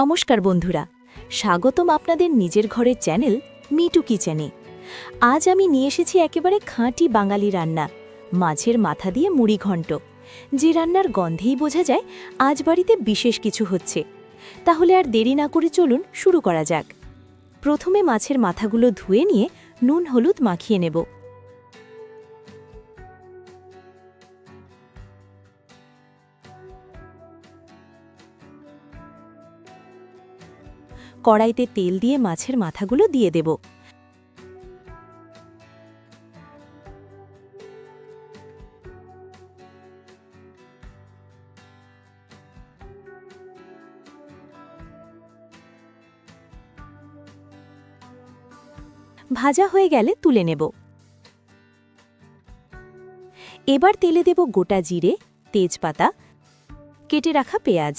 নমস্কার বন্ধুরা, স্বাগতম আপনাদের নিজের ঘরের চ্যানেল মিটু কিচেনে। আজ আমি নিয়ে এসেছি একেবারে খাঁটি বাঙালি রান্না, মাছের মাথা দিয়ে মুড়ি ঘণ্ট যে রান্নার গন্ধেই বোঝা যায় আজ বাড়িতে বিশেষ কিছু হচ্ছে। তাহলে আর দেরি না করে চলুন শুরু করা যাক। প্রথমে মাছের মাথাগুলো ধুয়ে নিয়ে নুন হলুদ মাখিয়ে নেব। কড়াইতে তেল দিয়ে মাছের মাথাগুলো দিয়ে দেব। ভাজা হয়ে গেলে তুলে নেব। এবার তেলে দেব গোটা জিরে, তেজপাতা, কেটে রাখা পেঁয়াজ।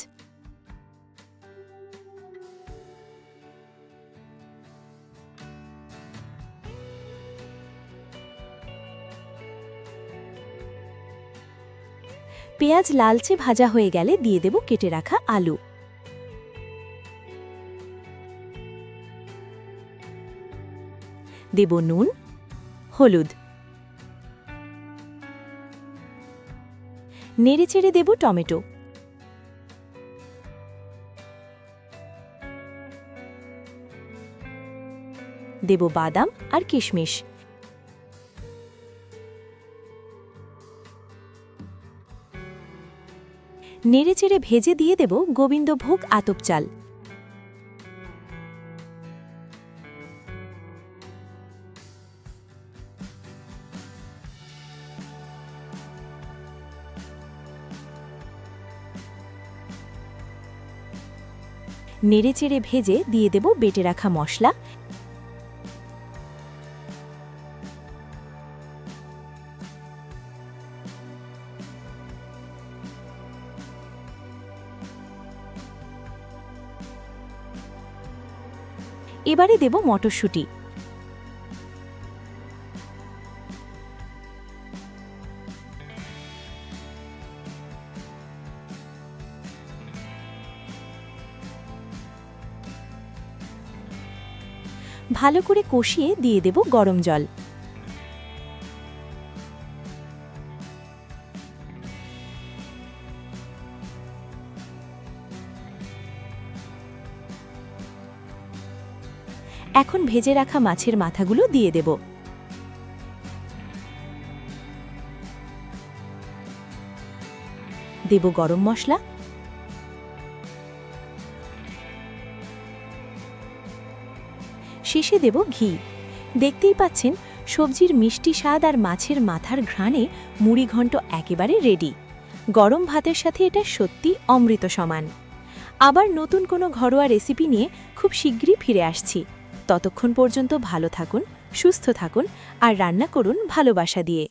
পেঁয়াজ লালচে ভাজা হয়ে গেলে দিয়ে দেব কেটে রাখা আলু। দেব নুন, হলুদ। নেড়েচেড়ে দেব টমেটো। দেব বাদাম আর কিশমিশ। নেড়েচেড়ে ভেজে দিয়ে দেব গোবিন্দভোগ আতপ চাল। নেড়েচেড়ে ভেজে দিয়ে দেব বেটে রাখা মশলা। এবারে দেব মটরশুঁটি। ভালো করে কষিয়ে দিয়ে দেব গরম জল। এখন ভেজে রাখা মাছের মাথাগুলো দিয়ে দেব। দেব গরম মশলা। শেষে দেব ঘি। দেখতেই পাচ্ছেন, সবজির মিষ্টি স্বাদ আর মাছের মাথার ঘ্রাণে মুড়ি ঘণ্ট একেবারে রেডি গরম ভাতের সাথে এটা সত্যি অমৃত সমান। আবার নতুন কোনো ঘরোয়া রেসিপি নিয়ে খুব শীঘ্রই ফিরে আসছি। ততক্ষণ পর্যন্ত ভালো থাকুন সুস্থ থাকুন আর রান্না করুন ভালোবাসা দিয়ে।